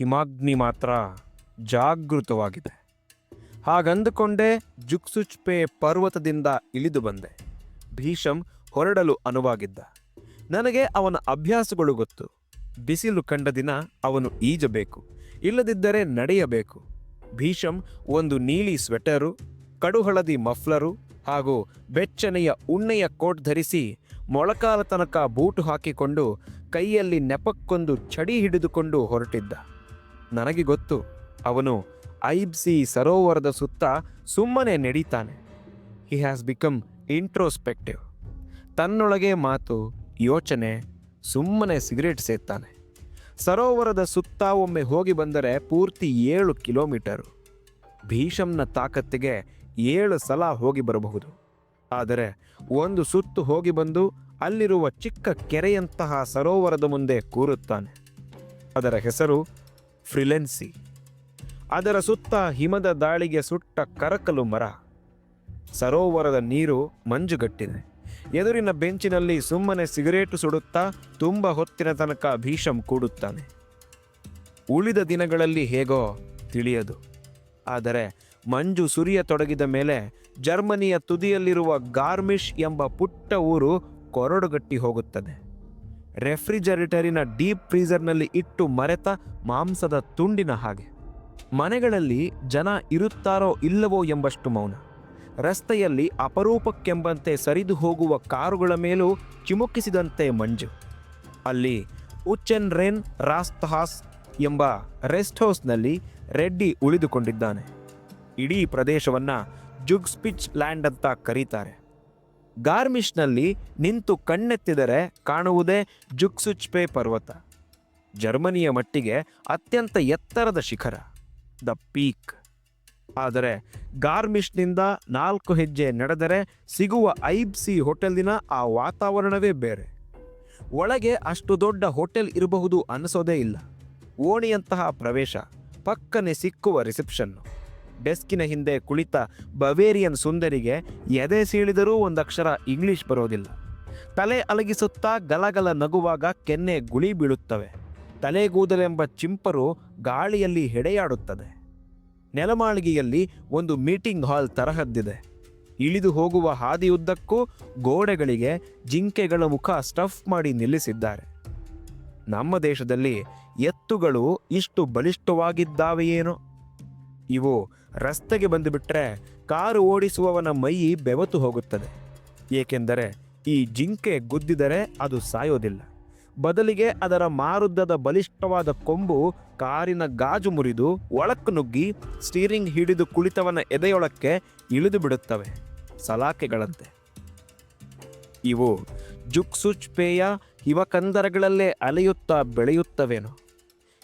ಹಿಮಾಗ್ನಿ ಮಾತ್ರ ಜಾಗೃತವಾಗಿದೆ. ಹಾಗಂದುಕೊಂಡೇ ಜುಕ್ಸುಚ್ಪೆ ಪರ್ವತದಿಂದ ಇಳಿದು ಬಂದೆ. ಭೀಷಂ ಹೊರಡಲು ಅನುವಾಗಿದ್ದ. ನನಗೆ ಅವನ ಅಭ್ಯಾಸಗಳು ಗೊತ್ತು. ಬಿಸಿಲು ಕಂಡ ದಿನ ಅವನು ಈಜಬೇಕು, ಇಲ್ಲದಿದ್ದರೆ ನಡೆಯಬೇಕು. ಭೀಷಂ ಒಂದು ನೀಲಿ ಸ್ವೆಟರು, ಕಡುಹಳದಿ ಮಫ್ಲರು ಹಾಗೂ ಬೆಚ್ಚನೆಯ ಉಣ್ಣೆಯ ಕೋಟ್ ಧರಿಸಿ ಮೊಳಕಾಲ ತನಕ ಬೂಟು ಹಾಕಿಕೊಂಡು ಕೈಯಲ್ಲಿ ನೆಪಕ್ಕೊಂದು ಚಡಿ ಹಿಡಿದುಕೊಂಡು ಹೊರಟಿದ್ದ. ನನಗೆ ಗೊತ್ತು. ಅವನು ಐಬ್ಸಿ ಸರೋವರದ ಸುತ್ತ ಸುಮ್ಮನೆ ನಡೀತಾನೆ. ಹಿ ಹ್ಯಾಸ್ ಬಿಕಮ್ ಇಂಟ್ರೋಸ್ಪೆಕ್ಟಿವ್ ತನ್ನೊಳಗೆ ಮಾತು, ಯೋಚನೆ, ಸುಮ್ಮನೆ ಸಿಗರೇಟ್ ಸೇತಾನೆ ಸರೋವರದ ಸುತ್ತ ಒಮ್ಮೆ ಹೋಗಿ ಬಂದರೆ ಪೂರ್ತಿ ಏಳು ಕಿಲೋಮೀಟರು. ಭೀಷಮ್ನ ತಾಕತ್ತಿಗೆ ಏಳು ಸಲ ಹೋಗಿ ಬರಬಹುದು. ಆದರೆ ಒಂದು ಸುತ್ತು ಹೋಗಿ ಬಂದು ಅಲ್ಲಿರುವ ಚಿಕ್ಕ ಕೆರೆಯಂತಹ ಸರೋವರದ ಮುಂದೆ ಕೂರುತ್ತಾನೆ. ಅದರ ಹೆಸರು ಫ್ರಿಲೆನ್ಸಿ. ಅದರ ಸುತ್ತ ಹಿಮದ ದಾಳಿಗೆ ಸುಟ್ಟ ಕರಕಲು ಮರ. ಸರೋವರದ ನೀರು ಮಂಜುಗಟ್ಟಿದೆ. ಎದುರಿನ ಬೆಂಚಿನಲ್ಲಿ ಸುಮ್ಮನೆ ಸಿಗರೇಟು ಸುಡುತ್ತಾ ತುಂಬ ಹೊತ್ತಿನ ತನಕ ಭೀಷಂ ಕೂಡುತ್ತಾನೆ. ಉಳಿದ ದಿನಗಳಲ್ಲಿ ಹೇಗೋ ತಿಳಿಯದು. ಆದರೆ ಮಂಜು ಸುರಿಯ ತೊಡಗಿದ ಮೇಲೆ ಜರ್ಮನಿಯ ತುದಿಯಲ್ಲಿರುವ ಗಾರ್ಮಿಶ್ ಎಂಬ ಪುಟ್ಟ ಊರು ಕೊರಡುಗಟ್ಟಿ ಹೋಗುತ್ತದೆ. ರೆಫ್ರಿಜರೇಟರಿನ ಡೀಪ್ ಫ್ರೀಸರ್ನಲ್ಲಿ ಇಟ್ಟು ಮರೆತ ಮಾಂಸದ ತುಂಡಿನ ಹಾಗೆ. ಮನೆಗಳಲ್ಲಿ ಜನ ಇರುತ್ತಾರೋ ಇಲ್ಲವೋ ಎಂಬಷ್ಟು ಮೌನ. ರಸ್ತೆಯಲ್ಲಿ ಅಪರೂಪಕ್ಕೆಂಬಂತೆ ಸರಿದು ಹೋಗುವ ಕಾರುಗಳ ಮೇಲೂ ಚಿಮುಕಿಸಿದಂತೆ ಮಂಜು. ಅಲ್ಲಿ ಉಚ್ಚೆನ್ ರೆನ್ ರಾಸ್ತಹಾಸ್ ಎಂಬ ರೆಸ್ಟ್ ಹೌಸ್ನಲ್ಲಿ ರೆಡ್ಡಿ ಉಳಿದುಕೊಂಡಿದ್ದಾನೆ. ಇಡೀ ಪ್ರದೇಶವನ್ನು ಜುಗ್ಸ್ಪಿಚ್ ಲ್ಯಾಂಡ್ ಅಂತ ಕರೀತಾರೆ. ಗಾರ್ಮಿಶ್ನಲ್ಲಿ ನಿಂತು ಕಣ್ಣೆತ್ತಿದರೆ ಕಾಣುವುದೇ ಜುಕ್ಸುಚ್ಪೆ ಪರ್ವತ. ಜರ್ಮನಿಯ ಮಟ್ಟಿಗೆ ಅತ್ಯಂತ ಎತ್ತರದ ಶಿಖರ, ದ ಪೀಕ್. ಆದರೆ ಗಾರ್ಮಿಶ್ನಿಂದ ನಾಲ್ಕು ಹೆಜ್ಜೆ ನಡೆದರೆ ಸಿಗುವ ಐಬ್ಸಿ ಹೋಟೆಲಿನ ಆ ವಾತಾವರಣವೇ ಬೇರೆ. ಒಳಗೆ ಅಷ್ಟು ದೊಡ್ಡ ಹೋಟೆಲ್ ಇರಬಹುದು ಅನಿಸೋದೇ ಇಲ್ಲ. ಓಣಿಯಂತಹ ಪ್ರವೇಶ, ಪಕ್ಕನೆ ಸಿಕ್ಕುವ ರಿಸೆಪ್ಷನ್ನು. ಡೆಸ್ಕಿನ ಹಿಂದೆ ಕುಳಿತ ಬವೇರಿಯನ್ ಸುಂದರಿಗೆ ಎದೆ ಸೀಳಿದರೂ ಒಂದಕ್ಷರ ಇಂಗ್ಲಿಷ್ ಬರೋದಿಲ್ಲ. ತಲೆ ಅಲಗಿಸುತ್ತಾ ಗಲಗಲ ನಗುವಾಗ ಕೆನ್ನೆ ಗುಳಿ ಬೀಳುತ್ತವೆ. ತಲೆಗೂದಲೆಂಬ ಚಿಂಪರು ಗಾಳಿಯಲ್ಲಿ ಹೆಡೆಯಾಡುತ್ತದೆ. ನೆಲಮಾಳಿಗೆಯಲ್ಲಿ ಒಂದು ಮೀಟಿಂಗ್ ಹಾಲ್ ತರಹದ್ದಿದೆ. ಇಳಿದು ಹೋಗುವ ಹಾದಿಯುದ್ದಕ್ಕೂ ಗೋಡೆಗಳಿಗೆ ಜಿಂಕೆಗಳ ಮುಖ ಸ್ಟಫ್ ಮಾಡಿ ನಿಲ್ಲಿಸಿದ್ದಾರೆ. ನಮ್ಮ ದೇಶದಲ್ಲಿ ಎತ್ತುಗಳು ಇಷ್ಟು ಬಲಿಷ್ಠವಾಗಿದ್ದಾವೆಯೇನೋ? ಇವು ರಸ್ತೆಗೆ ಬಂದುಬಿಟ್ರೆ ಕಾರು ಓಡಿಸುವವನ ಮೈ ಬೆವತು ಹೋಗುತ್ತದೆ. ಏಕೆಂದರೆ ಈ ಜಿಂಕೆ ಗುದ್ದಿದರೆ ಅದು ಸಾಯೋದಿಲ್ಲ. ಬದಲಿಗೆ ಅದರ ಮಾರುದ್ದದ ಬಲಿಷ್ಠವಾದ ಕೊಂಬು ಕಾರಿನ ಗಾಜು ಮುರಿದು ಒಳಕ್ಕೆ ನುಗ್ಗಿ ಸ್ಟೀರಿಂಗ್ ಹಿಡಿದು ಕುಳಿತವನ ಎದೆಯೊಳಕ್ಕೆ ಇಳಿದು ಬಿಡುತ್ತವೆ ಸಲಾಕೆಗಳಂತೆ. ಇವು ಜುಕ್ಸುಚ್ಪೇಯ ಹಿಮಕಂದರಗಳಲ್ಲೇ ಅಲೆಯುತ್ತಾ ಬೆಳೆಯುತ್ತವೇನೋ.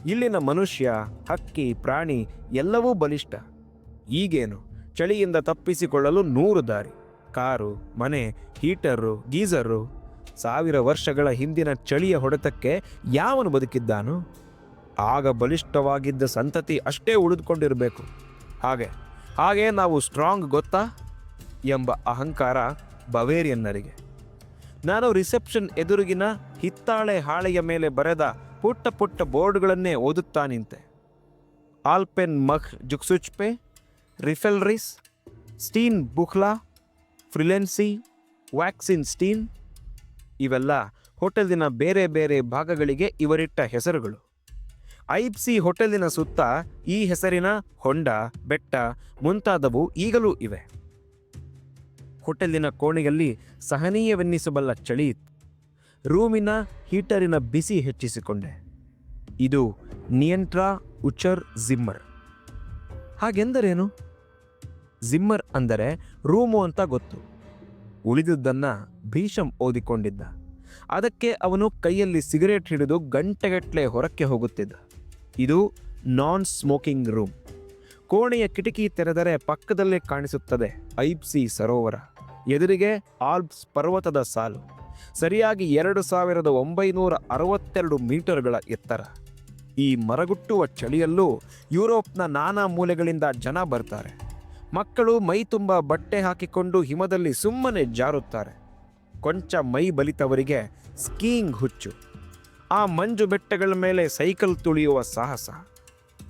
ಇಲ್ಲಿನ ಮನುಷ್ಯ, ಹಕ್ಕಿ, ಪ್ರಾಣಿ ಎಲ್ಲವೂ ಬಲಿಷ್ಠ. ಈಗೇನು? ಚಳಿಯಿಂದ ತಪ್ಪಿಸಿಕೊಳ್ಳಲು ನೂರು ದಾರಿ. ಕಾರು, ಮನೆ, ಹೀಟರು, ಗೀಸರು. ಸಾವಿರ ವರ್ಷಗಳ ಹಿಂದಿನ ಚಳಿಯ ಹೊಡೆತಕ್ಕೆ ಯಾವನು ಬದುಕಿದ್ದಾನು? ಆಗ ಬಲಿಷ್ಠವಾಗಿದ್ದ ಸಂತತಿ ಅಷ್ಟೇ ಉಳಿದುಕೊಂಡಿರಬೇಕು. ಹಾಗೆ ಹಾಗೆ ನಾವು ಸ್ಟ್ರಾಂಗ್ ಗೊತ್ತಾ? ಎಂಬ ಅಹಂಕಾರ ಬವೇರಿಯನ್ನರಿಗೆ. ನಾನು ರಿಸೆಪ್ಷನ್ ಎದುರುಗಿನ ಹಿತ್ತಾಳೆ ಹಾಳೆಯ ಮೇಲೆ ಬರೆದ ಪುಟ್ಟ ಪುಟ್ಟ ಬೋರ್ಡ್ಗಳನ್ನೇ ಓದುತ್ತಾ ನಿಂತೆ ಆಲ್ಪೆನ್ ಮಖ್ ಜುಕ್ಸುಚ್ಪೆ ರಿಫೆಲ್ರಿಸ್ ಸ್ಟೀನ್ ಬುಖ್ಲಾ ಫ್ರಿಲೆನ್ಸಿ ವ್ಯಾಕ್ಸಿನ್ ಸ್ಟೀನ್ ಇವೆಲ್ಲ ಹೋಟೆಲಿನ ಬೇರೆ ಬೇರೆ ಭಾಗಗಳಿಗೆ ಇವರಿಟ್ಟ ಹೆಸರುಗಳು. ಐಪ್ಸಿ ಹೋಟೆಲಿನ ಸುತ್ತ ಈ ಹೆಸರಿನ ಹೊಂಡ, ಬೆಟ್ಟ ಮುಂತಾದವು ಈಗಲೂ ಇವೆ. ಹೋಟೆಲಿನ ಕೋಣೆಯಲ್ಲಿ ಸಹನೀಯವೆನ್ನಿಸಬಲ್ಲ ಚಳಿ ರೂಮಿನ ಹೀಟರಿನ ಬಿಸಿ ಹೆಚ್ಚಿಸಿಕೊಂಡೆ. ಇದು ನಿಯಂತ್ರ ಉಚರ್ ಜಿಮ್ಮರ್ ಹಾಗೆಂದರೇನು? ಜಿಮ್ಮರ್ ಅಂದರೆ ರೂಮು ಅಂತ ಗೊತ್ತು. ಉಳಿದುದನ್ನ ಭೀಷಂ ಓದಿಕೊಂಡಿದ್ದ. ಅದಕ್ಕೆ ಅವನು ಕೈಯಲ್ಲಿ ಸಿಗರೇಟ್ ಹಿಡಿದು ಗಂಟೆಗಟ್ಟಲೆ ಹೊರಕ್ಕೆ ಹೋಗುತ್ತಿದ್ದ. ಇದು ನಾನ್ ಸ್ಮೋಕಿಂಗ್ ರೂಮ್. ಕೋಣೆಯ ಕಿಟಕಿ ತೆರೆದರೆ ಪಕ್ಕದಲ್ಲೇ ಕಾಣಿಸುತ್ತದೆ ಐಪ್ಸಿ ಸರೋವರ. ಎದುರಿಗೆ ಆಲ್ಪ್ಸ್ ಪರ್ವತದ ಸಾಲು. ಸರಿಯಾಗಿ ಎರಡು ಸಾವಿರದ ಒಂಬೈನೂರ ಅರವತ್ತೆರಡು ಮೀಟರ್ಗಳ ಎತ್ತರ. ಈ ಮರಗುಟ್ಟುವ ಚಳಿಯಲ್ಲೂ ಯುರೋಪ್ನ ನಾನಾ ಮೂಲೆಗಳಿಂದ ಜನ ಬರ್ತಾರೆ. ಮಕ್ಕಳು ಮೈ ತುಂಬ ಬಟ್ಟೆ ಹಾಕಿಕೊಂಡು ಹಿಮದಲ್ಲಿ ಸುಮ್ಮನೆ ಜಾರುತ್ತಾರೆ. ಕೊಂಚ ಮೈ ಬಲಿತವರಿಗೆ ಸ್ಕೀಯಿಂಗ್ ಹುಚ್ಚು. ಆ ಮಂಜು ಬೆಟ್ಟಗಳ ಮೇಲೆ ಸೈಕಲ್ ತುಳಿಯುವ ಸಾಹಸ.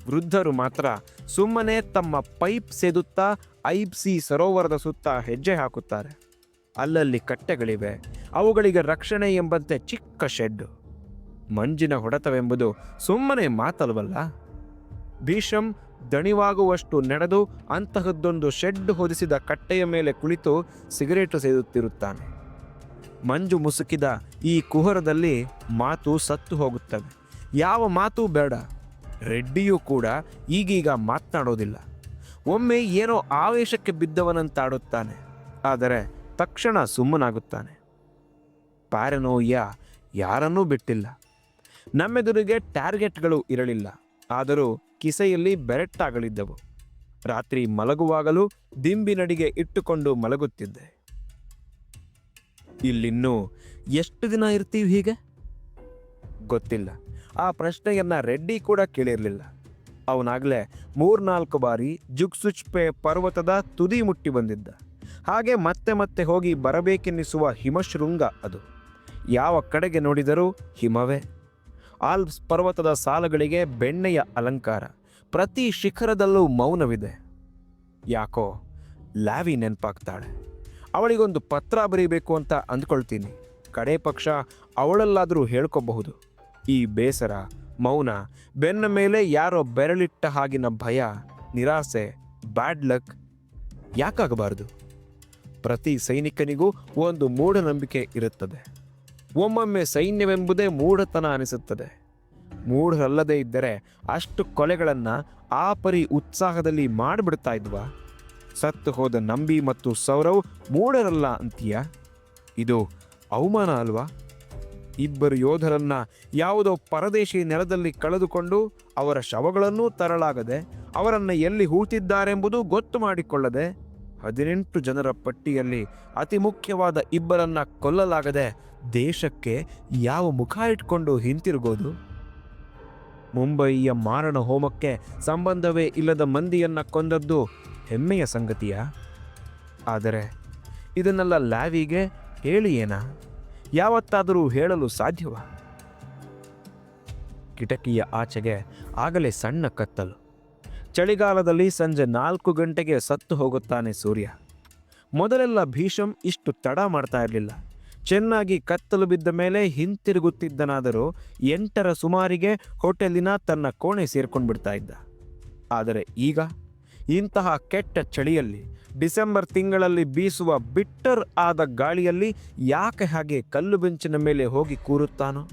ವೃದ್ಧರು ಮಾತ್ರ ಸುಮ್ಮನೆ ತಮ್ಮ ಪೈಪ್ ಸೇದುತ್ತಾ ಐಬ್ಸಿ ಸರೋವರದ ಸುತ್ತ ಹೆಜ್ಜೆ ಹಾಕುತ್ತಾರೆ. ಅಲ್ಲಲ್ಲಿ ಕಟ್ಟೆಗಳಿವೆ. ಅವುಗಳಿಗೆ ರಕ್ಷಣೆ ಎಂಬಂತೆ ಚಿಕ್ಕ ಶೆಡ್. ಮಂಜಿನ ಹೊಡೆತವೆಂಬುದು ಸುಮ್ಮನೆ ಮಾತಲ್ವಲ್ಲ? ಭೀಷಮ್ ದಣಿವಾಗುವಷ್ಟು ನಡೆದು ಅಂತಹದ್ದೊಂದು ಶೆಡ್ ಹೊದಿಸಿದ ಕಟ್ಟೆಯ ಮೇಲೆ ಕುಳಿತು ಸಿಗರೇಟು ಸೇದುತ್ತಿರುತ್ತಾನೆ. ಮಂಜು ಮುಸುಕಿದ ಈ ಕುಹರದಲ್ಲಿ ಮಾತು ಸತ್ತು ಹೋಗುತ್ತವೆ. ಯಾವ ಮಾತು ಬೇಡ. ರೆಡ್ಡಿಯೂ ಕೂಡ ಈಗೀಗ ಮಾತನಾಡೋದಿಲ್ಲ. ಒಮ್ಮೆ ಏನೋ ಆವೇಶಕ್ಕೆ ಬಿದ್ದವನಂತಾಡುತ್ತಾನೆ. ಆದರೆ ತಕ್ಷಣ ಸುಮ್ಮನಾಗುತ್ತಾನೆ. ಪ್ಯಾರನೋಯ್ಯ ಯಾರನ್ನೂ ಬಿಟ್ಟಿಲ್ಲ. ನಮ್ಮೆದುರಿಗೆ ಟಾರ್ಗೆಟ್ಗಳು ಇರಲಿಲ್ಲ. ಆದರೂ ಕಿಸೆಯಲ್ಲಿ ಬೆರೆಟ್ಟಾಗಲಿದ್ದವು ರಾತ್ರಿ ಮಲಗುವಾಗಲೂ ದಿಂಬಿನಡಿಗೆ ಇಟ್ಟುಕೊಂಡು ಮಲಗುತ್ತಿದ್ದೆ. ಇಲ್ಲಿನ್ನೂ ಎಷ್ಟು ದಿನ ಇರ್ತೀವಿ ಹೀಗೆ? ಗೊತ್ತಿಲ್ಲ. ಆ ಪ್ರಶ್ನೆಯನ್ನ ರೆಡ್ಡಿ ಕೂಡ ಕೇಳಿರಲಿಲ್ಲ. ಅವನಾಗಲೇ ಮೂರ್ನಾಲ್ಕು ಬಾರಿ ಜುಗ್ಸುಚ್ಪೆ ಪರ್ವತದ ತುದಿ ಮುಟ್ಟಿ ಬಂದಿದ್ದ. ಹಾಗೆ ಮತ್ತೆ ಮತ್ತೆ ಹೋಗಿ ಬರಬೇಕೆನ್ನಿಸುವ ಹಿಮಶೃಂಗ ಅದು. ಯಾವ ಕಡೆಗೆ ನೋಡಿದರೂ ಹಿಮವೇ. ಆಲ್ಪ್ಸ್ ಪರ್ವತದ ಸಾಲುಗಳಿಗೆ ಬೆಣ್ಣೆಯ ಅಲಂಕಾರ. ಪ್ರತಿ ಶಿಖರದಲ್ಲೂ ಮೌನವಿದೆ. ಯಾಕೋ, ಲ್ಯಾವಿ ನೆನಪಾಗ್ತಾಳೆ. ಅವಳಿಗೊಂದು ಪತ್ರ ಬರೀಬೇಕು ಅಂತ ಅಂದ್ಕೊಳ್ತೀನಿ. ಕಡೆ ಪಕ್ಷ ಅವಳಲ್ಲಾದರೂ ಹೇಳ್ಕೋಬಹುದು. ಈ ಬೇಸರ, ಮೌನ, ಬೆನ್ನ ಮೇಲೆ ಯಾರೋ ಬೆರಳಿಟ್ಟ ಹಾಗಿನ ಭಯ, ನಿರಾಸೆ, ಬ್ಯಾಡ್ ಲಕ್ ಯಾಕಾಗಬಾರ್ದು? ಪ್ರತಿ ಸೈನಿಕನಿಗೂ ಒಂದು ಮೂಢನಂಬಿಕೆ ಇರುತ್ತದೆ. ಒಮ್ಮೊಮ್ಮೆ ಸೈನ್ಯವೆಂಬುದೇ ಮೂಢತನ ಅನಿಸುತ್ತದೆ. ಮೂಢರಲ್ಲದೆ ಇದ್ದರೆ ಅಷ್ಟು ಕೊಲೆಗಳನ್ನು ಆ ಪರಿ ಉತ್ಸಾಹದಲ್ಲಿ ಮಾಡಿಬಿಡ್ತಾ ಇದ್ವಾ? ಸತ್ತು ಹೋದ ನಂಬಿ ಮತ್ತು ಸೌರವ್ ಮೂಢರಲ್ಲ ಅಂತೀಯ? ಇದು ಅವಮಾನ ಅಲ್ವಾ? ಇಬ್ಬರು ಯೋಧರನ್ನ ಯಾವುದೋ ಪರದೇಶಿ ನೆಲದಲ್ಲಿ ಕಳೆದುಕೊಂಡು ಅವರ ಶವಗಳನ್ನೂ ತರಲಾಗದೆ ಅವರನ್ನು ಎಲ್ಲಿ ಹೂತಿದ್ದಾರೆಂಬುದು ಗೊತ್ತು ಮಾಡಿಕೊಳ್ಳದೆ ಹದಿನೆಂಟು ಜನರ ಪಟ್ಟಿಯಲ್ಲಿ ಅತಿ ಮುಖ್ಯವಾದ ಇಬ್ಬರನ್ನ ಕೊಲ್ಲಲಾಗದೆ ದೇಶಕ್ಕೆ ಯಾವ ಮುಖ ಇಟ್ಕೊಂಡು ಹಿಂತಿರುಗೋದು? ಮುಂಬಯಿಯ ಮಾರಣ ಹೋಮಕ್ಕೆ ಸಂಬಂಧವೇ ಇಲ್ಲದ ಮಂದಿಯನ್ನ ಕೊಂದದ್ದು ಹೆಮ್ಮೆಯ ಸಂಗತಿಯ? ಆದರೆ ಇದನ್ನೆಲ್ಲ ಲ್ಯಾವಿಗೆ ಹೇಳಿ ಏನ? ಯಾವತ್ತಾದರೂ ಹೇಳಲು ಸಾಧ್ಯವ? ಕಿಟಕಿಯ ಆಚೆಗೆ ಆಗಲೇ ಸಣ್ಣ ಕತ್ತಲು. ಚಳಿಗಾಲದಲ್ಲಿ ಸಂಜೆ ನಾಲ್ಕು ಗಂಟೆಗೆ ಸತ್ತು ಹೋಗುತ್ತಾನೆ ಸೂರ್ಯ. ಮೊದಲೆಲ್ಲ ಭೀಷಂ ಇಷ್ಟು ತಡ ಮಾಡ್ತಾ ಇರಲಿಲ್ಲ. ಚೆನ್ನಾಗಿ ಕತ್ತಲು ಬಿದ್ದ ಮೇಲೆ ಹಿಂತಿರುಗುತ್ತಿದ್ದನಾದರೂ ಎಂಟರ ಸುಮಾರಿಗೆ ಹೋಟೆಲಿನ ತನ್ನ ಕೋಣೆ ಸೇರ್ಕೊಂಡು ಬಿಡ್ತಾ ಇದ್ದ. ಆದರೆ ಈಗ ಇಂತಹ ಕೆಟ್ಟ ಚಳಿಯಲ್ಲಿ, ಡಿಸೆಂಬರ್ ತಿಂಗಳಲ್ಲಿ ಬೀಸುವ ಬಿಟ್ಟರ್ ಆದ ಗಾಳಿಯಲ್ಲಿ ಯಾಕೆ ಹಾಗೆ ಕಲ್ಲು ಬೆಂಚಿನ ಮೇಲೆ ಹೋಗಿ ಕೂರುತ್ತಾನೋ?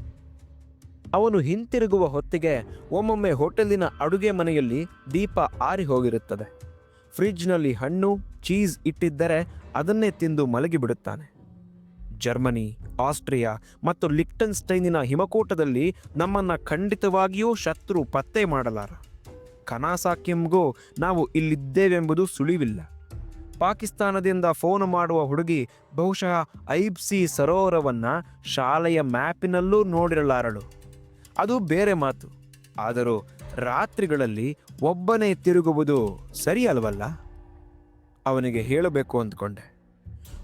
ಅವನು ಹಿಂತಿರುಗುವ ಹೊತ್ತಿಗೆ ಒಮ್ಮೊಮ್ಮೆ ಹೋಟೆಲಿನ ಅಡುಗೆ ಮನೆಯಲ್ಲಿ ದೀಪ ಆರಿ ಹೋಗಿರುತ್ತದೆ. ಫ್ರಿಡ್ಜ್ನಲ್ಲಿ ಹಣ್ಣು, ಚೀಸ್ ಇಟ್ಟಿದ್ದರೆ ಅದನ್ನೇ ತಿಂದು ಮಲಗಿಬಿಡುತ್ತಾನೆ. ಜರ್ಮನಿ, ಆಸ್ಟ್ರಿಯಾ ಮತ್ತು ಲಿಕ್ಟನ್ಸ್ಟೈನಿನ ಹಿಮಕೂಟದಲ್ಲಿ ನಮ್ಮನ್ನು ಖಂಡಿತವಾಗಿಯೂ ಶತ್ರು ಪತ್ತೆ ಮಾಡಲಾರ. ಕನಾಸಾಕ್ಯಂಗೂ ನಾವು ಇಲ್ಲಿದ್ದೇವೆಂಬುದು ಸುಳಿವಿಲ್ಲ. ಪಾಕಿಸ್ತಾನದಿಂದ ಫೋನ್ ಮಾಡುವ ಹುಡುಗಿ ಬಹುಶಃ ಐಬ್ಸಿ ಸರೋವರವನ್ನು ಶಾಲೆಯ ಮ್ಯಾಪಿನಲ್ಲೂ ನೋಡಿರಲಾರಳು. ಅದು ಬೇರೆ ಮಾತು. ಆದರೂ ರಾತ್ರಿಗಳಲ್ಲಿ ಒಬ್ಬನೇ ತಿರುಗುವುದು ಸರಿ ಅಲ್ವಲ್ಲ ಅವನಿಗೆ ಹೇಳಬೇಕು ಅಂದ್ಕೊಂಡೆ.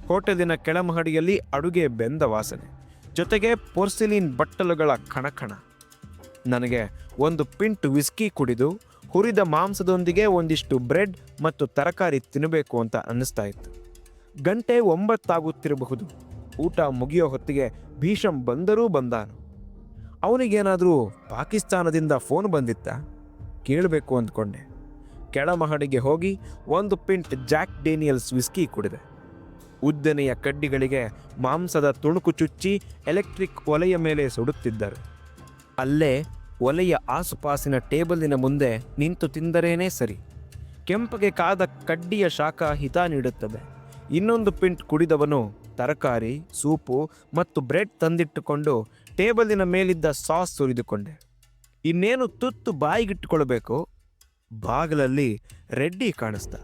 ಹೋಟೆಲಿನ ಕೆಳಮಹಡಿಯಲ್ಲಿ ಅಡುಗೆ ಬೆಂದ ವಾಸನೆ. ಜೊತೆಗೆ ಪೊರ್ಸಿಲಿನ್ ಬಟ್ಟಲುಗಳ ಕಣಕಣ. ನನಗೆ ಒಂದು ಪಿಂಟ್ ವಿಸ್ಕಿ ಕುಡಿದು, ಹುರಿದ ಮಾಂಸದೊಂದಿಗೆ ಒಂದಿಷ್ಟು ಬ್ರೆಡ್ ಮತ್ತು ತರಕಾರಿ ತಿನ್ನಬೇಕು ಅಂತ ಅನ್ನಿಸ್ತಾ ಇತ್ತು. ಗಂಟೆ ಒಂಬತ್ತಾಗುತ್ತಿರಬಹುದು. ಊಟ ಮುಗಿಯೋ ಹೊತ್ತಿಗೆ ಭೀಷಂ ಬಂದರೂ ಬಂದಾನು. ಅವನಿಗೇನಾದರೂ ಪಾಕಿಸ್ತಾನದಿಂದ ಫೋನ್ ಬಂದಿತ್ತಾ? ಕೇಳಬೇಕು ಅಂದ್ಕೊಂಡೆ. ಕೆಳಮಹಡಿಗೆ ಹೋಗಿ ಒಂದು ಪಿಂಟ್ ಜಾಕ್ ಡೇನಿಯಲ್ಸ್ ವಿಸ್ಕಿ ಕುಡಿದೆ. ಉದ್ದನೆಯ ಕಡ್ಡಿಗಳಿಗೆ ಮಾಂಸದ ತುಣುಕು ಚುಚ್ಚಿ ಎಲೆಕ್ಟ್ರಿಕ್ ಒಲೆಯ ಮೇಲೆ ಸುಡುತ್ತಿದ್ದರು. ಅಲ್ಲೇ ಒಲೆಯ ಆಸುಪಾಸಿನ ಟೇಬಲಿನ ಮುಂದೆ ನಿಂತು ತಿಂದರೇನೇ ಸರಿ. ಕೆಂಪಗೆ ಕಾದ ಕಡ್ಡಿಯ ಶಾಖ ಹಿತ ನೀಡುತ್ತದೆ. ಇನ್ನೊಂದು ಪಿಂಟ್ ಕುಡಿದವನು ತರಕಾರಿ, ಸೂಪು ಮತ್ತು ಬ್ರೆಡ್ ತಂದಿಟ್ಟುಕೊಂಡು ಟೇಬಲಿನ ಮೇಲಿದ್ದ ಸಾಸ್ ಸುರಿದುಕೊಂಡೆ. ಇನ್ನೇನು ತುತ್ತು ಬಾಯಿಗಿಟ್ಟುಕೊಳ್ಬೇಕು, ಬಾಗಿಲಲ್ಲಿ ರೆಡ್ಡಿ ಕಾಣಿಸ್ತ.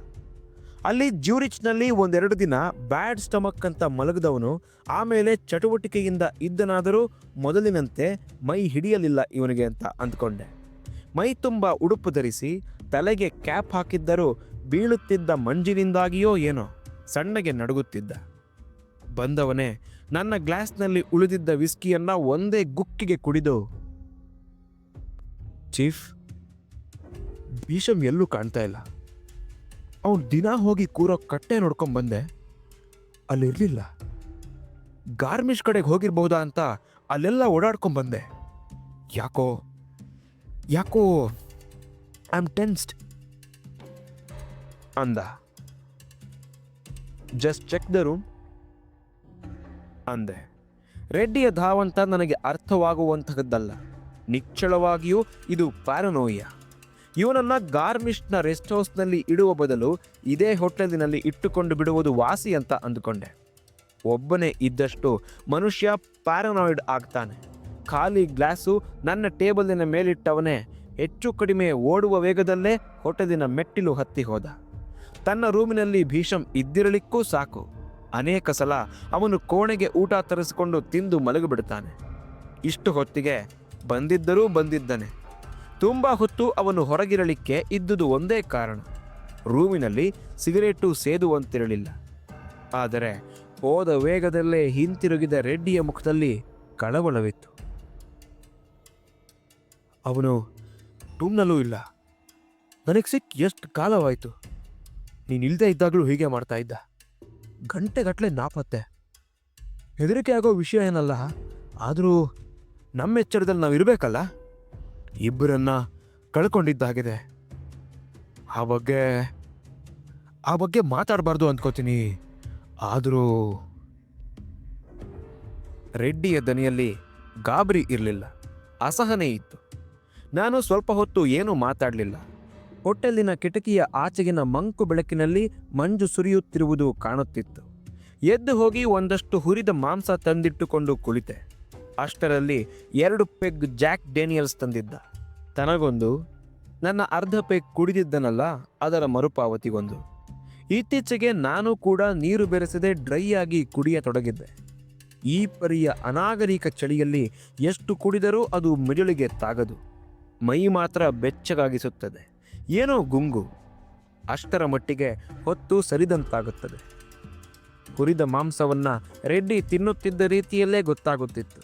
ಅಲ್ಲಿ ಜ್ಯೂರಿಚ್ನಲ್ಲಿ ಒಂದೆರಡು ದಿನ ಬ್ಯಾಡ್ ಸ್ಟಮಕ್ ಅಂತ ಮಲಗಿದವನು, ಆಮೇಲೆ ಚಟುವಟಿಕೆಯಿಂದ ಇದ್ದನಾದರೂ ಮೊದಲಿನಂತೆ ಮೈ ಹಿಡಿಯಲಿಲ್ಲ ಇವನಿಗೆ ಅಂತ ಅಂದ್ಕೊಂಡೆ. ಮೈ ತುಂಬ ಉಡುಪು ಧರಿಸಿ, ತಲೆಗೆ ಕ್ಯಾಪ್ ಹಾಕಿದ್ದರೂ ಬೀಳುತ್ತಿದ್ದ ಮಂಜಿನಿಂದಾಗಿಯೋ ಏನೋ, ಸಣ್ಣಗೆ ನಡುಗುತ್ತಿದ್ದ. ಬಂದವನೇ ನನ್ನ ಗ್ಲಾಸ್ನಲ್ಲಿ ಉಳಿದಿದ್ದ ವಿಸ್ಕಿಯನ್ನ ಒಂದೇ ಗುಕ್ಕಿಗೆ ಕುಡಿದು. ಚೀಫ್, ಭೀಷಮ್ ಎಲ್ಲೂ ಕಾಣ್ತಾ ಇಲ್ಲ. ಅವನು ದಿನ ಹೋಗಿ ಕೂರೋ ಕಟ್ಟೆ ನೋಡ್ಕೊಂಡ್ ಬಂದೆ. ಅಲ್ಲಿರ್ಲಿಲ್ಲ. ಗಾರ್ಮಿಶ್ ಕಡೆಗೆ ಹೋಗಿರ್ಬಹುದಾ ಅಂತ ಅಲ್ಲೆಲ್ಲ ಓಡಾಡ್ಕೊಂಡ್ ಬಂದೆ. ಯಾಕೋ ಯಾಕೋ ಐ ಆಮ್ ಟೆನ್ಸ್ಡ್ ಅಂದ. ಜಸ್ಟ್ ಚೆಕ್ ದ ರೂಮ್ ಅಂದೆ. ರೆಡ್ಡಿಯ ಧಾವಂತ ನನಗೆ ಅರ್ಥವಾಗುವಂತಹದ್ದಲ್ಲ. ನಿಚ್ಚಳವಾಗಿಯೂ ಇದು ಪ್ಯಾರನೋಯ ಇವನನ್ನ ಗಾರ್ಮಿಷ್ನ ರೆಸ್ಟ್ ಹೌಸ್ನಲ್ಲಿ ಇಡುವ ಬದಲು ಇದೇ ಹೋಟೆಲಿನಲ್ಲಿ ಇಟ್ಟುಕೊಂಡು ಬಿಡುವುದು ವಾಸಿ ಅಂತ ಅಂದುಕೊಂಡೆ. ಒಬ್ಬನೇ ಇದ್ದಷ್ಟು ಮನುಷ್ಯ ಪ್ಯಾರನಾಯ್ಡ್ ಆಗ್ತಾನೆ. ಖಾಲಿ ಗ್ಲಾಸು ನನ್ನ ಟೇಬಲಿನ ಮೇಲಿಟ್ಟವನೇ ಹೆಚ್ಚು ಕಡಿಮೆ ಓಡುವ ವೇಗದಲ್ಲೇ ಹೋಟೆಲಿನ ಮೆಟ್ಟಿಲು ಹತ್ತಿ ಹೋದ. ತನ್ನ ರೂಮಿನಲ್ಲಿ ಭೀಷಂ ಇದ್ದಿರಲಿಕ್ಕೂ ಸಾಕು. ಅನೇಕ ಸಲ ಅವನು ಕೋಣೆಗೆ ಊಟ ತರಿಸಿಕೊಂಡು ತಿಂದು ಮಲಗಿಬಿಡ್ತಾನೆ. ಇಷ್ಟು ಹೊತ್ತಿಗೆ ಬಂದಿದ್ದರೂ ಬಂದಿದ್ದಾನೆ. ತುಂಬ ಹೊತ್ತು ಅವನು ಹೊರಗಿರಲಿಕ್ಕೆ ಇದ್ದುದು ಒಂದೇ ಕಾರಣ. ರೂಮಿನಲ್ಲಿ ಸಿಗರೇಟು ಸೇದುವಂತಿರಲಿಲ್ಲ. ಆದರೆ ಹೋದ ವೇಗದಲ್ಲೇ ಹಿಂತಿರುಗಿದ ರೆಡ್ಡಿಯ ಮುಖದಲ್ಲಿ ಕಳವಳವಿತ್ತು. ಅವನು, ಟೂಮ್ನಲ್ಲೂ ಇಲ್ಲ. ನನಗೆ ಸಿಕ್ ಎಷ್ಟು ಕಾಲವಾಯಿತು. ನೀನು ಇಲ್ಲದೆ ಇದ್ದಾಗಲೂ ಹೀಗೆ ಮಾಡ್ತಾ ಇದ್ದ. ಗಂಟೆಗಟ್ಟಲೆ ನಾಪತ್ತೆ. ಹೆದರಿಕೆ ಆಗೋ ವಿಷಯ ಏನಲ್ಲ, ಆದರೂ ನಮ್ಮ ಎಚ್ಚರದಲ್ಲಿ ನಾವು ಇರಬೇಕಲ್ಲ? ಇಬ್ಬರನ್ನ ಕಳ್ಕೊಂಡಿದ್ದಾಗಿದೆ. ಆ ಬಗ್ಗೆ ಆ ಬಗ್ಗೆ ಮಾತಾಡಬಾರ್ದು ಅಂದ್ಕೋತೀನಿ. ಆದರೂ ರೆಡ್ಡಿಯ ದನಿಯಲ್ಲಿ ಗಾಬರಿ ಇರಲಿಲ್ಲ, ಅಸಹನೆ ಇತ್ತು. ನಾನು ಸ್ವಲ್ಪ ಹೊತ್ತು ಏನೂ ಮಾತಾಡಲಿಲ್ಲ. ಹೋಟೆಲಿನ ಕಿಟಕಿಯ ಆಚೆಗಿನ ಮಂಕು ಬೆಳಕಿನಲ್ಲಿ ಮಂಜು ಸುರಿಯುತ್ತಿರುವುದು ಕಾಣುತ್ತಿತ್ತು. ಎದ್ದು ಹೋಗಿ ಒಂದಷ್ಟು ಹುರಿದ ಮಾಂಸ ತಂದಿಟ್ಟುಕೊಂಡು ಕುಳಿತೆ. ಅಷ್ಟರಲ್ಲಿ ಎರಡು ಪೆಗ್ ಜಾಕ್ ಡೇನಿಯಲ್ಸ್ ತಂದಿದ್ದ. ತನಗೊಂದು, ನನ್ನ ಅರ್ಧ ಪೆಗ್ ಕುಡಿದಿದ್ದನಲ್ಲ, ಅದರ ಮರುಪಾವತಿಗೊಂದು. ಇತ್ತೀಚೆಗೆ ನಾನು ಕೂಡ ನೀರು ಬೆರೆಸದೆ ಡ್ರೈ ಆಗಿ ಕುಡಿಯತೊಡಗಿದ್ದೆ. ಈ ಪರಿಯ ಅನಾಗರಿಕ ಚಳಿಯಲ್ಲಿ ಎಷ್ಟು ಕುಡಿದರೂ ಅದು ಮಿದುಳಿಗೆ ತಾಗದು. ಮೈ ಮಾತ್ರ ಬೆಚ್ಚಗಾಗಿಸುತ್ತದೆ. ಏನೋ ಗುಂಗು ಅಷ್ಟರ ಮಟ್ಟಿಗೆ ಹೊತ್ತು ಸರಿದಂತಾಗುತ್ತದೆ. ಹುರಿದ ಮಾಂಸವನ್ನ ರೆಡ್ಡಿ ತಿನ್ನುತ್ತಿದ್ದ ರೀತಿಯಲ್ಲೇ ಗೊತ್ತಾಗುತ್ತಿತ್ತು.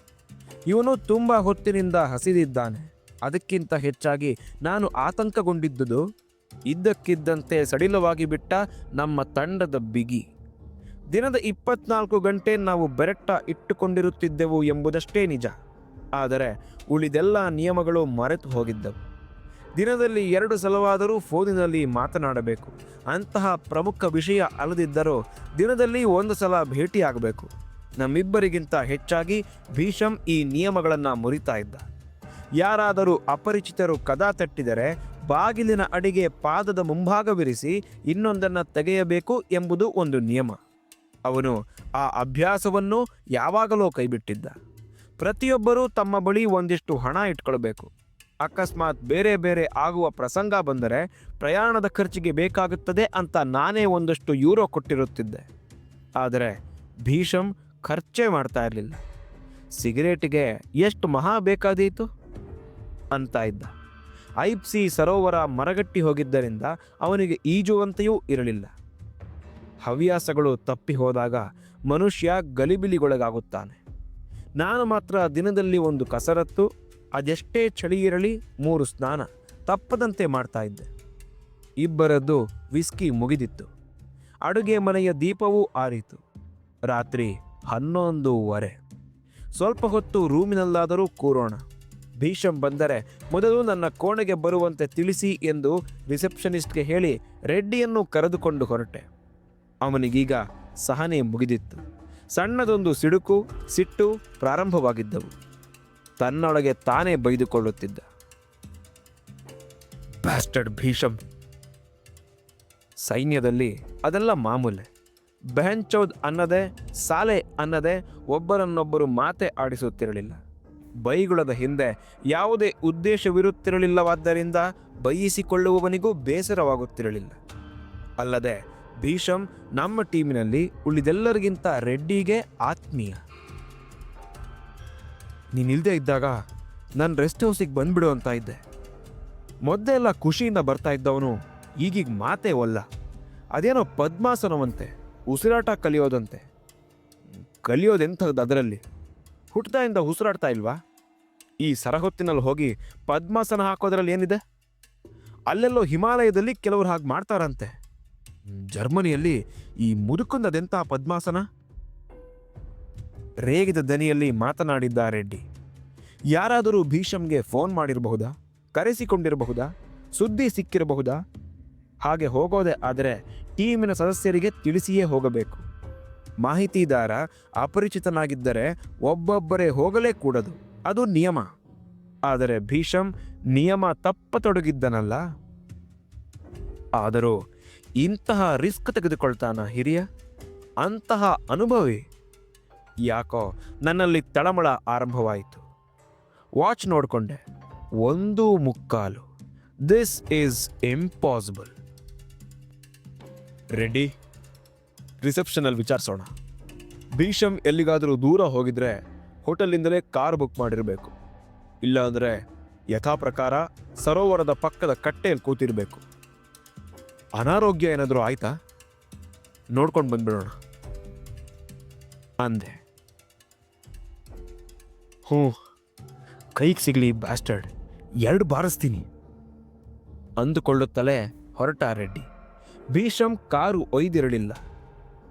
ಇವನು ತುಂಬ ಹೊತ್ತಿನಿಂದ ಹಸಿದಿದ್ದಾನೆ. ಅದಕ್ಕಿಂತ ಹೆಚ್ಚಾಗಿ ನಾನು ಆತಂಕಗೊಂಡಿದ್ದುದು ಇದ್ದಕ್ಕಿದ್ದಂತೆ ಸಡಿಲವಾಗಿ ಬಿಟ್ಟ ನಮ್ಮ ತಂಡದ ಬಿಗಿ. ದಿನದ ಇಪ್ಪತ್ನಾಲ್ಕು ಗಂಟೆ ನಾವು ಬೆರೆಟ್ಟ ಇಟ್ಟುಕೊಂಡಿರುತ್ತಿದ್ದೆವು ಎಂಬುದಷ್ಟೇ ನಿಜ. ಆದರೆ ಉಳಿದೆಲ್ಲ ನಿಯಮಗಳು ಮರೆತು ಹೋಗಿದ್ದವು. ದಿನದಲ್ಲಿ ಎರಡು ಸಲವಾದರೂ ಫೋನಿನಲ್ಲಿ ಮಾತನಾಡಬೇಕು. ಅಂತಹ ಪ್ರಮುಖ ವಿಷಯ ಅಲ್ಲದಿದ್ದರೂ ದಿನದಲ್ಲಿ ಒಂದು ಸಲ ಭೇಟಿಯಾಗಬೇಕು. ನಮ್ಮಿಬ್ಬರಿಗಿಂತ ಹೆಚ್ಚಾಗಿ ಭೀಷಂ ಈ ನಿಯಮಗಳನ್ನು ಮುರಿತಾ ಇದ್ದ. ಯಾರಾದರೂ ಅಪರಿಚಿತರು ಕದ ತಟ್ಟಿದರೆ ಬಾಗಿಲಿನ ಅಡಿಗೆ ಪಾದದ ಮುಂಭಾಗವಿರಿಸಿ ಇನ್ನೊಂದನ್ನು ತೆಗೆಯಬೇಕು ಎಂಬುದು ಒಂದು ನಿಯಮ. ಅವನು ಆ ಅಭ್ಯಾಸವನ್ನು ಯಾವಾಗಲೋ ಕೈಬಿಟ್ಟಿದ್ದ. ಪ್ರತಿಯೊಬ್ಬರೂ ತಮ್ಮ ಬಳಿ ಒಂದಿಷ್ಟು ಹಣ ಇಟ್ಕೊಳ್ಬೇಕು. ಅಕಸ್ಮಾತ್ ಬೇರೆ ಬೇರೆ ಆಗುವ ಪ್ರಸಂಗ ಬಂದರೆ ಪ್ರಯಾಣದ ಖರ್ಚಿಗೆ ಬೇಕಾಗುತ್ತದೆ ಅಂತ ನಾನೇ ಒಂದಷ್ಟು ಯೂರೋ ಕೊಟ್ಟಿರುತ್ತಿದ್ದೆ. ಆದರೆ ಭೀಷಂ ಖರ್ಚೇ ಮಾಡ್ತಾ ಇರಲಿಲ್ಲ. ಸಿಗರೇಟಿಗೆ ಎಷ್ಟು ಮಹಾ ಬೇಕಾದೀತು? ಅಂತ ಇದ್ದ. ಐಪ್ಸಿ ಸರೋವರ ಮರಗಟ್ಟಿ ಹೋಗಿದ್ದರಿಂದ ಅವನಿಗೆ ಈಜುವಂತೆಯೂ ಇರಲಿಲ್ಲ. ಹವ್ಯಾಸಗಳು ತಪ್ಪಿ ಹೋದಾಗ ಮನುಷ್ಯ ಗಲಿಬಿಲಿಗೊಳಗಾಗುತ್ತಾನೆ. ನಾನು ಮಾತ್ರ ದಿನದಲ್ಲಿ ಒಂದು ಕಸರತ್ತು ಅದೆಷ್ಟೇ ಚಳಿ ಇರಲಿ ಮೂರು ಸ್ನಾನ ತಪ್ಪದಂತೆ ಮಾಡ್ತಾ ಇದ್ದೆ. ಇಬ್ಬರದ್ದು ವಿಸ್ಕಿ ಮುಗಿದಿತ್ತು. ಅಡುಗೆ ಮನೆಯ ದೀಪವೂ ಆರಿತು. ರಾತ್ರಿ ಹನ್ನೊಂದೂವರೆ. ಸ್ವಲ್ಪ ಹೊತ್ತು ರೂಮಿನಲ್ಲಾದರೂ ಕೂರೋಣ. ಭೀಷಂ ಬಂದರೆ ಮೊದಲು ನನ್ನ ಕೋಣೆಗೆ ಬರುವಂತೆ ತಿಳಿಸಿ ಎಂದು ರಿಸೆಪ್ಷನಿಸ್ಟ್ಗೆ ಹೇಳಿ ರೆಡ್ಡಿಯನ್ನು ಕರೆದುಕೊಂಡು ಹೊರಟೆ. ಅವನಿಗೀಗ ಸಹನೆ ಮುಗಿದಿತ್ತು. ಸಣ್ಣದೊಂದು ಸಿಡುಕು, ಸಿಟ್ಟು ಪ್ರಾರಂಭವಾಗಿದ್ದವು. ತನ್ನೊಳಗೆ ತಾನೇ ಬೈದುಕೊಳ್ಳುತ್ತಿದ್ದ. ಬ್ಯಾಸ್ಟರ್ಡ್ ಭೀಷಮ್. ಸೈನ್ಯದಲ್ಲಿ ಅದೆಲ್ಲ ಮಾಮೂಲೆ. ಬೆಹಂಚೌದ್ ಅನ್ನದೆ ಸಾಲೆ ಅನ್ನದೆ ಒಬ್ಬರನ್ನೊಬ್ಬರು ಮಾತೆ ಆಡಿಸುತ್ತಿರಲಿಲ್ಲ. ಬೈಗುಳದ ಹಿಂದೆ ಯಾವುದೇ ಉದ್ದೇಶವಿರುತ್ತಿರಲಿಲ್ಲವಾದ್ದರಿಂದ ಬೈಯಿಸಿಕೊಳ್ಳುವವನಿಗೂ ಬೇಸರವಾಗುತ್ತಿರಲಿಲ್ಲ. ಅಲ್ಲದೆ ಭೀಷಮ್ ನಮ್ಮ ಟೀಮಿನಲ್ಲಿ ಉಳಿದೆಲ್ಲರಿಗಿಂತ ರೆಡ್ಡಿಗೆ ಆತ್ಮೀಯ. ನೀನಿಲ್ದೇ ಇದ್ದಾಗ ನಾನು ರೆಸ್ಟ್ ಹೌಸಿಗೆ ಬಂದ್ಬಿಡು ಅಂತ ಇದ್ದೆ. ಮೊದಲೆಲ್ಲ ಖುಷಿಯಿಂದ ಬರ್ತಾ ಇದ್ದವನು ಈಗೀಗ ಮಾತೇ ಒಲ್ಲ. ಅದೇನೋ ಪದ್ಮಾಸನವಂತೆ, ಉಸಿರಾಟ ಕಲಿಯೋದಂತೆ. ಕಲಿಯೋದೆಂಥದ್ದು ಅದರಲ್ಲಿ ಹುಟ್ಟದಾಯಿಂದ ಉಸಿರಾಡ್ತಾ ಇಲ್ವಾ? ಈ ಸರಹೊತ್ತಿನಲ್ಲಿ ಹೋಗಿ ಪದ್ಮಾಸನ ಹಾಕೋದ್ರಲ್ಲಿ ಏನಿದೆ? ಅಲ್ಲೆಲ್ಲೋ ಹಿಮಾಲಯದಲ್ಲಿ ಕೆಲವರು ಹಾಗೆ ಮಾಡ್ತಾರಂತೆ. ಜರ್ಮನಿಯಲ್ಲಿ ಈ ಮುದುಕೊಂದದೆಂಥ ಪದ್ಮಾಸನ? ರೇಗಿದ ದನಿಯಲ್ಲಿ ಮಾತನಾಡಿದ್ದ ರೆಡ್ಡಿ ಯಾರಾದರೂ ಭೀಷಮ್ಗೆ ಫೋನ್ ಮಾಡಿರಬಹುದಾ? ಕರೆಸಿಕೊಂಡಿರಬಹುದಾ? ಸುದ್ದಿ ಸಿಕ್ಕಿರಬಹುದಾ? ಹಾಗೆ ಹೋಗೋದೇ ಆದರೆ ಟೀಮಿನ ಸದಸ್ಯರಿಗೆ ತಿಳಿಸಿಯೇ ಹೋಗಬೇಕು. ಮಾಹಿತಿದಾರ ಅಪರಿಚಿತನಾಗಿದ್ದರೆ ಒಬ್ಬೊಬ್ಬರೇ ಹೋಗಲೇ ಕೂಡದು. ಅದು ನಿಯಮ. ಆದರೆ ಭೀಷಮ್ ನಿಯಮ ತಪ್ಪತೊಡಗಿದ್ದನಲ್ಲ. ಆದರೂ ಇಂತಹ ರಿಸ್ಕ್ ತೆಗೆದುಕೊಳ್ತಾನ ಹಿರಿಯ? ಅಂತಹ ಅನುಭವಿ ಯಾಕೋ ನನ್ನಲ್ಲಿ ತಳಮಳ ಆರಂಭವಾಯಿತು. ವಾಚ್ ನೋಡಿಕೊಂಡೆ. ಒಂದು ಮುಕ್ಕಾಲು. This is impossible ready? ರಿಸೆಪ್ಷನಲ್ಲಿ ವಿಚಾರಿಸೋಣ. ಭೀಷಮ್ ಎಲ್ಲಿಗಾದರೂ ದೂರ ಹೋಗಿದ್ರೆ ಹೋಟೆಲಿಂದಲೇ ಕಾರ್ ಬುಕ್ ಮಾಡಿರಬೇಕು. ಇಲ್ಲಾಂದರೆ ಯಥಾ ಪ್ರಕಾರ ಸರೋವರದ ಪಕ್ಕದ ಕಟ್ಟೆಯಲ್ಲಿ ಕೂತಿರಬೇಕು. ಅನಾರೋಗ್ಯ ಏನಾದರೂ ಆಯ್ತಾ? ನೋಡ್ಕೊಂಡು ಬಂದ್ಬಿಡೋಣ. ಅಂದೆ. ಹ್ಞೂ. ಕೈಗೆ ಸಿಗಲಿ ಬ್ಯಾಸ್ಟರ್ಡ್ ಎರಡು ಬಾರಿಸ್ತೀನಿ. ಅಂದುಕೊಳ್ಳುತ್ತಲೇ ಹೊರಟ ರೆಡ್ಡಿ. ಭೀಷಂ ಕಾರು ಒಯ್ದಿರಲಿಲ್ಲ.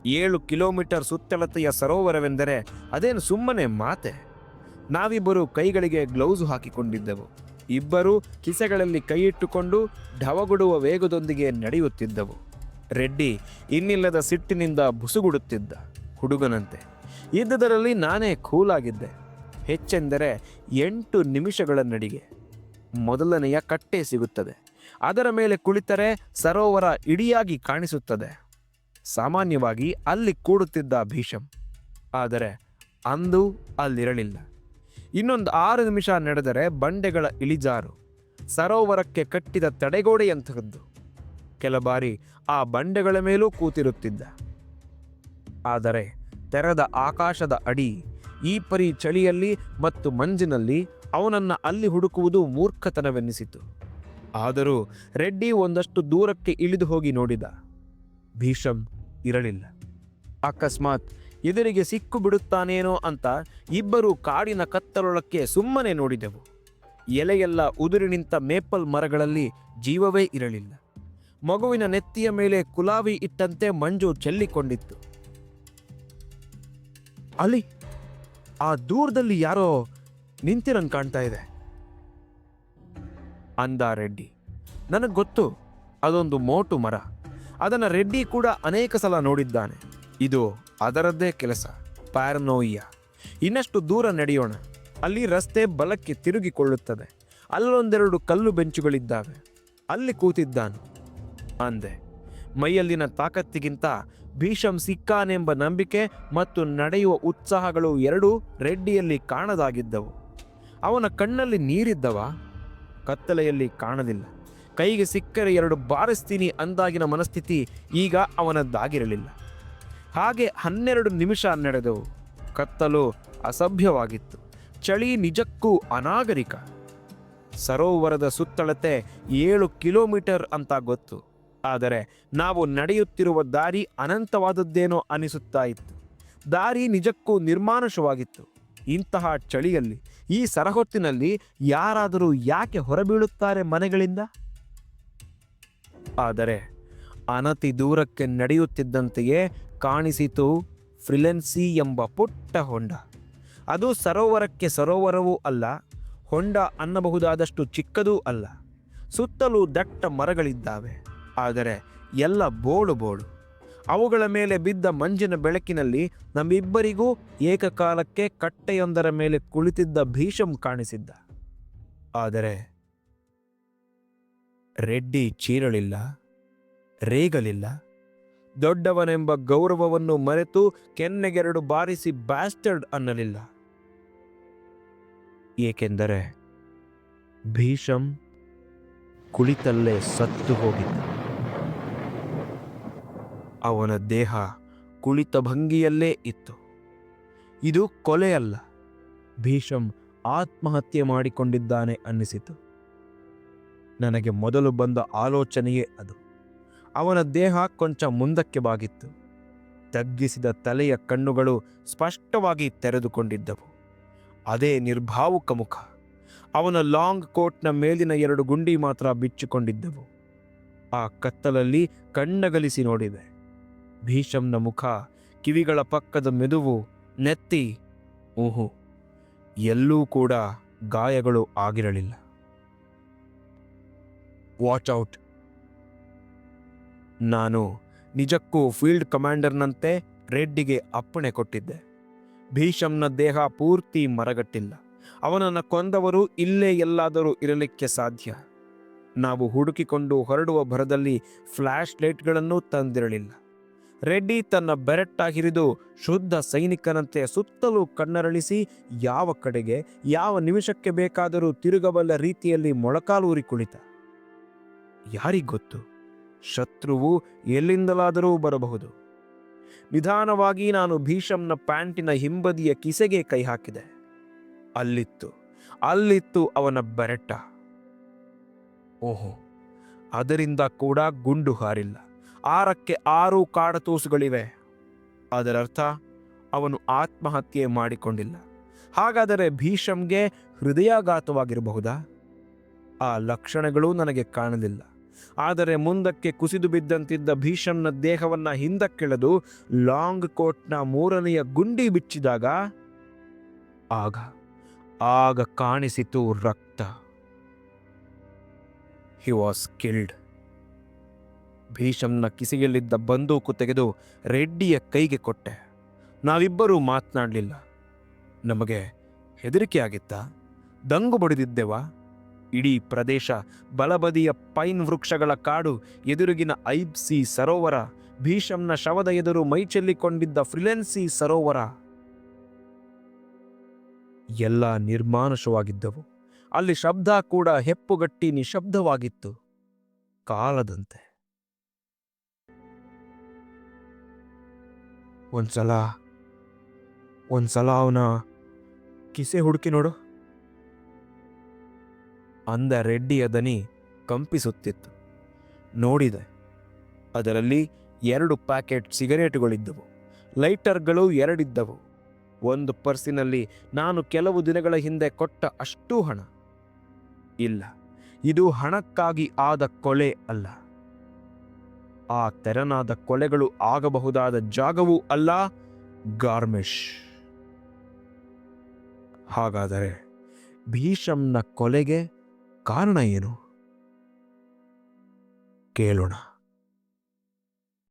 ಏಳು ಕಿಲೋಮೀಟರ್ ಸುತ್ತಳತೆಯ ಸರೋವರವೆಂದರೆ ಅದೇನು ಸುಮ್ಮನೆ ಮಾತೆ? ನಾವಿಬ್ಬರು ಕೈಗಳಿಗೆ ಗ್ಲೌಸ್ ಹಾಕಿಕೊಂಡಿದ್ದೆವು. ಇಬ್ಬರು ಕಿಸೆಗಳಲ್ಲಿ ಕೈಯಿಟ್ಟುಕೊಂಡು ಢವಗುಡುವ ವೇಗದೊಂದಿಗೆ ನಡೆಯುತ್ತಿದ್ದವು. ರೆಡ್ಡಿ ಇನ್ನಿಲ್ಲದ ಸಿಟ್ಟಿನಿಂದ ಬುಸುಗುಡುತ್ತಿದ್ದ ಹುಡುಗನಂತೆ. ಇದ್ದದರಲ್ಲಿ ನಾನೇ ಕೂಲಾಗಿದ್ದೆ. ಹೆಚ್ಚೆಂದರೆ ಎಂಟು ನಿಮಿಷಗಳ ನಡಿಗೆ. ಮೊದಲನೆಯ ಕಟ್ಟೆ ಸಿಗುತ್ತದೆ. ಅದರ ಮೇಲೆ ಕುಳಿತರೆ ಸರೋವರ ಇಡಿಯಾಗಿ ಕಾಣಿಸುತ್ತದೆ. ಸಾಮಾನ್ಯವಾಗಿ ಅಲ್ಲಿ ಕೂಡುತ್ತಿದ್ದ ಭೀಷಂ. ಆದರೆ ಅಂದು ಅಲ್ಲಿರಲಿಲ್ಲ. ಇನ್ನೊಂದು ಆರು ನಿಮಿಷ ನಡೆದರೆ ಬಂಡೆಗಳ ಇಳಿಜಾರು. ಸರೋವರಕ್ಕೆ ಕಟ್ಟಿದ ತಡೆಗೋಡೆಯಂತಹದ್ದು ಕೆಲ ಬಾರಿ ಆ ಬಂಡೆಗಳ ಮೇಲೂ ಕೂತಿರುತ್ತಿದ್ದ. ಆದರೆ ತೆರೆದ ಆಕಾಶದ ಅಡಿ ಈ ಪರಿ ಚಳಿಯಲ್ಲಿ ಮತ್ತು ಮಂಜಿನಲ್ಲಿ ಅವನನ್ನ ಅಲ್ಲಿ ಹುಡುಕುವುದು ಮೂರ್ಖತನವೆನ್ನಿಸಿತು. ಆದರೂ ರೆಡ್ಡಿ ಒಂದಷ್ಟು ದೂರಕ್ಕೆ ಇಳಿದು ಹೋಗಿ ನೋಡಿದ. ಭೀಷಂ ಇರಲಿಲ್ಲ. ಅಕಸ್ಮಾತ್ ಎದುರಿಗೆ ಸಿಕ್ಕು ಬಿಡುತ್ತಾನೇನೋ ಅಂತ ಇಬ್ಬರು ಕಾಡಿನ ಕತ್ತಲೊಳಕ್ಕೆ ಸುಮ್ಮನೆ ನೋಡಿದೆವು. ಎಲೆಯೆಲ್ಲ ಉದುರಿ ನಿಂತ ಮೇಪಲ್ ಮರಗಳಲ್ಲಿ ಜೀವವೇ ಇರಲಿಲ್ಲ. ಮಗುವಿನ ನೆತ್ತಿಯ ಮೇಲೆ ಕುಲಾವಿ ಇಟ್ಟಂತೆ ಮಂಜು ಚೆಲ್ಲಿಕೊಂಡಿತ್ತು. ಅಲ್ಲಿ ಆ ದೂರದಲ್ಲಿ ಯಾರೋ ನಿಂತಿರನ್ ಕಾಣ್ತಾ ಇದೆ. ಅಂದ ರೆಡ್ಡಿ. ನನಗೆ ಗೊತ್ತು, ಅದೊಂದು ಮೋಟು ಮರ. ಅದನ್ನು ರೆಡ್ಡಿ ಕೂಡ ಅನೇಕ ಸಲ ನೋಡಿದ್ದಾನೆ. ಇದು ಅದರದ್ದೇ ಕೆಲಸ, ಪ್ಯಾರನೋಯಿಯ. ಇನ್ನಷ್ಟು ದೂರ ನಡೆಯೋಣ. ಅಲ್ಲಿ ರಸ್ತೆ ಬಲಕ್ಕೆ ತಿರುಗಿಕೊಳ್ಳುತ್ತದೆ. ಅಲ್ಲೊಂದೆರಡು ಕಲ್ಲು ಬೆಂಚುಗಳಿದ್ದಾವೆ. ಅಲ್ಲಿ ಕೂತಿದ್ದಾನು. ಅಂದೆ. ಮೈಯಲ್ಲಿನ ತಾಕತ್ತಿಗಿಂತ ಭೀಷಮ್ ಸಿಕ್ಕಾನೆಂಬ ನಂಬಿಕೆ ಮತ್ತು ನಡೆಯುವ ಉತ್ಸಾಹಗಳು ಎರಡೂ ರೆಡ್ಡಿಯಲ್ಲಿ ಕಾಣದಾಗಿದ್ದವು. ಅವನ ಕಣ್ಣಲ್ಲಿ ನೀರಿದ್ದವ? ಕತ್ತಲೆಯಲ್ಲಿ ಕಾಣಲಿಲ್ಲ. ಕೈಗೆ ಸಿಕ್ಕರೆ ಎರಡು ಬಾರಿಸ್ತೀನಿ ಅಂದಾಗಿನ ಮನಸ್ಥಿತಿ ಈಗ ಅವನದ್ದಾಗಿರಲಿಲ್ಲ. ಹಾಗೆ ಹನ್ನೆರಡು ನಿಮಿಷ ನಡೆದವು. ಕತ್ತಲು ಅಸಭ್ಯವಾಗಿತ್ತು. ಚಳಿ ನಿಜಕ್ಕೂ ಅನಾಗರಿಕ. ಸರೋವರದ ಸುತ್ತಳತೆ ಏಳು ಕಿಲೋಮೀಟರ್ ಅಂತ ಗೊತ್ತು. ಆದರೆ ನಾವು ನಡೆಯುತ್ತಿರುವ ದಾರಿ ಅನಂತವಾದದ್ದೇನೋ ಅನಿಸುತ್ತಾ ಇತ್ತು. ದಾರಿ ನಿಜಕ್ಕೂ ನಿರ್ಮಾನುಷವಾಗಿತ್ತು. ಇಂತಹ ಚಳಿಯಲ್ಲಿ, ಈ ಸರಹೊತ್ತಿನಲ್ಲಿ ಯಾರಾದರೂ ಯಾಕೆ ಹೊರಬೀಳುತ್ತಾರೆ ಮನೆಗಳಿಂದ? ಆದರೆ ಅನತಿ ದೂರಕ್ಕೆ ನಡೆಯುತ್ತಿದ್ದಂತೆಯೇ ಕಾಣಿಸಿತು ಫ್ರಿಲೆನ್ಸಿ ಎಂಬ ಪುಟ್ಟ ಹೊಂಡ. ಅದು ಸರೋವರಕ್ಕೆ ಸರೋವರವೂ ಅಲ್ಲ, ಹೊಂಡ ಅನ್ನಬಹುದಾದಷ್ಟು ಚಿಕ್ಕದೂ ಅಲ್ಲ. ಸುತ್ತಲೂ ದಟ್ಟ ಮರಗಳಿದ್ದಾವೆ. ಆದರೆ ಎಲ್ಲ ಬೋಳು ಬೋಳು. ಅವುಗಳ ಮೇಲೆ ಬಿದ್ದ ಮಂಜಿನ ಬೆಳಕಿನಲ್ಲಿ ನಮ್ಮಿಬ್ಬರಿಗೂ ಏಕಕಾಲಕ್ಕೆ ಕಟ್ಟೆಯೊಂದರ ಮೇಲೆ ಕುಳಿತಿದ್ದ ಭೀಷಂ ಕಾಣಿಸಿದ್ದ. ಆದರೆ ರೆಡ್ಡಿ ಚೀರಳಿಲ್ಲ, ರೇಗಲಿಲ್ಲ. ದೊಡ್ಡವನೆಂಬ ಗೌರವವನ್ನು ಮರೆತು ಕೆನ್ನೆಗೆರಡು ಬಾರಿಸಿ ಬ್ಯಾಸ್ಟರ್ಡ್ ಅನ್ನಲಿಲ್ಲ. ಏಕೆಂದರೆ ಭೀಷಂ ಕುಳಿತಲ್ಲೇ ಸತ್ತು ಹೋಗಿದ್ದ. ಅವನ ದೇಹ ಕುಳಿತ ಭಂಗಿಯಲ್ಲೇ ಇತ್ತು. ಇದು ಕೊಲೆಯಲ್ಲ. ಭೀಷಂ ಆತ್ಮಹತ್ಯೆ ಮಾಡಿಕೊಂಡಿದ್ದಾನೆ ಅನ್ನಿಸಿತು. ನನಗೆ ಮೊದಲು ಬಂದ ಆಲೋಚನೆಯೇ ಅದು. ಅವನ ದೇಹ ಕೊಂಚ ಮುಂದಕ್ಕೆ ಬಾಗಿತ್ತು. ತಗ್ಗಿಸಿದ ತಲೆಯ ಕಣ್ಣುಗಳು ಸ್ಪಷ್ಟವಾಗಿ ತೆರೆದುಕೊಂಡಿದ್ದವು. ಅದೇ ನಿರ್ಭಾವುಕ ಮುಖ. ಅವನ ಲಾಂಗ್ ಕೋಟ್ನ ಮೇಲಿನ ಎರಡು ಗುಂಡಿ ಮಾತ್ರ ಬಿಚ್ಚಿಕೊಂಡಿದ್ದವು. ಆ ಕತ್ತಲಲ್ಲಿ ಕಣ್ಣಗಲಿಸಿ ನೋಡಿದೆ. ಭೀಷಂನ ಮುಖ ಕಿವಿಗಳ ಪಕ್ಕದ ಮೆದುವು ನೆತ್ತಿ ಊಹು ಎಲ್ಲೂ ಕೂಡ ಗಾಯಗಳು ಆಗಿರಲಿಲ್ಲ. Watch out. ನಾನು ನಿಜಕ್ಕೂ ಫೀಲ್ಡ್ ಕಮಾಂಡರ್ನಂತೆ ರೆಡ್ಡಿಗೆ ಅಪ್ಪಣೆ ಕೊಟ್ಟಿದ್ದೆ. ಭೀಷಂನ ದೇಹ ಪೂರ್ತಿ ಮರಗಟ್ಟಿಲ್ಲ. ಅವನನ್ನು ಕೊಂದವರು ಇಲ್ಲೇ ಎಲ್ಲಾದರೂ ಇರಲಿಕ್ಕೆ ಸಾಧ್ಯ. ನಾವು ಹುಡುಕಿಕೊಂಡು ಹೊರಡುವ ಭರದಲ್ಲಿ ಫ್ಲ್ಯಾಶ್ ಲೈಟ್ಗಳನ್ನು ತಂದಿರಲಿಲ್ಲ. ರೆಡ್ಡಿ ತನ್ನ ಬೆರೆಟ್ಟ ಹಿರಿದು ಶುದ್ಧ ಸೈನಿಕನಂತೆ ಸುತ್ತಲೂ ಕಣ್ಣರಳಿಸಿ, ಯಾವ ಕಡೆಗೆ, ಯಾವ ನಿಮಿಷಕ್ಕೆ ಬೇಕಾದರೂ ತಿರುಗಬಲ್ಲ ರೀತಿಯಲ್ಲಿ ಮೊಳಕಾಲೂರಿ ಕುಳಿತ. ಯಾರಿಗೊತ್ತು ಶತ್ರುವು ಎಲ್ಲಿಂದಲಾದರೂ ಬರಬಹುದು. ನಿಧಾನವಾಗಿ ನಾನು ಭೀಷಂನ ಪ್ಯಾಂಟಿನ ಹಿಂಬದಿಯ ಕಿಸೆಗೆ ಕೈ ಹಾಕಿದೆ. ಅಲ್ಲಿತ್ತು ಅಲ್ಲಿತ್ತು ಅವನ ಬೆರೆಟ್ಟ. ಓಹೋ, ಅದರಿಂದ ಕೂಡ ಗುಂಡು ಹಾರಿಲ್ಲ. ಆರಕ್ಕೆ ಆರು ಕಾಡತೂಸುಗಳಿವೆ. ಅದರರ್ಥ, ಅವನು ಆತ್ಮಹತ್ಯೆ ಮಾಡಿಕೊಂಡಿಲ್ಲ. ಹಾಗಾದರೆ ಭೀಷಮ್ಗೆ ಹೃದಯಾಘಾತವಾಗಿರಬಹುದಾ? ಆ ಲಕ್ಷಣಗಳು ನನಗೆ ಕಾಣಲಿಲ್ಲ. ಆದರೆ ಮುಂದಕ್ಕೆ ಕುಸಿದು ಬಿದ್ದಂತಿದ್ದ ಭೀಷಮ್ನ ದೇಹವನ್ನ ಹಿಂದಕ್ಕೆಳೆದು ಲಾಂಗ್ ಕೋಟ್ನ ಮೂರನೆಯ ಗುಂಡಿ ಬಿಚ್ಚಿದಾಗ, ಆಗ ಆಗ ಕಾಣಿಸಿತು ರಕ್ತ. ಹಿ ವಾಸ್ ಕಿಲ್ಡ್ ಭೀಷಂನ ಕಿಸೆಯಲ್ಲಿದ್ದ ಬಂದೂಕು ತೆಗೆದು ರೆಡ್ಡಿಯ ಕೈಗೆ ಕೊಟ್ಟೆ. ನಾವಿಬ್ಬರೂ ಮಾತನಾಡಲಿಲ್ಲ. ನಮಗೆ ಹೆದರಿಕೆ ಆಗಿತ್ತ? ದಂಗು ಬಡಿದಿದ್ದೆವಾ? ಇಡೀ ಪ್ರದೇಶ ಬಲಬದಿಯ ಪೈನ್ ವೃಕ್ಷಗಳ ಕಾಡು, ಎದುರಿಗಿನ ಐಬ್ಸಿ ಸರೋವರ ಭೀಷಂನ ಶವದ ಎದುರು ಮೈಚೆಲ್ಲಿಕೊಂಡಿದ್ದ ಫ್ರಿಲೆನ್ಸಿ ಸರೋವರ. ಎಲ್ಲ ನಿರ್ಮಾನುಷವಾಗಿದ್ದವು. ಅಲ್ಲಿ ಶಬ್ದ ಕೂಡ ಹೆಪ್ಪುಗಟ್ಟಿ ನಿಶಬ್ದವಾಗಿತ್ತು. ಕಾಲದಂತೆ. ಒಂದ್ಸಲ ಒಂದ್ಸಲ ಅವನ ಕಿಸೆ ಹುಡುಕಿ ನೋಡು. ಅಂದ ರೆಡ್ಡಿಯ ದನಿ ಕಂಪಿಸುತ್ತಿತ್ತು. ನೋಡಿದೆ, ಅದರಲ್ಲಿ ಎರಡು ಪ್ಯಾಕೆಟ್ ಸಿಗರೇಟುಗಳಿದ್ದವು, ಲೈಟರ್ಗಳು ಎರಡಿದ್ದವು. ಒಂದು ಪರ್ಸಿನಲ್ಲಿ ನಾನು ಕೆಲವು ದಿನಗಳ ಹಿಂದೆ ಕೊಟ್ಟ ಅಷ್ಟೂ ಹಣ. ಇಲ್ಲ, ಇದು ಹಣಕ್ಕಾಗಿ ಆದ ಕೊಲೆ ಅಲ್ಲ. ಆ ತೆರನಾದ ಕೊಲೆಗಳು ಆಗಬಹುದಾದ ಜಾಗವೂ ಅಲ್ಲ ಗಾರ್ಮಿಶ್ ಹಾಗಾದರೆ ಭೀಷಂನ ಕೊಲೆಗೆ ಕಾರಣ ಏನು? ಕೇಳೋಣ.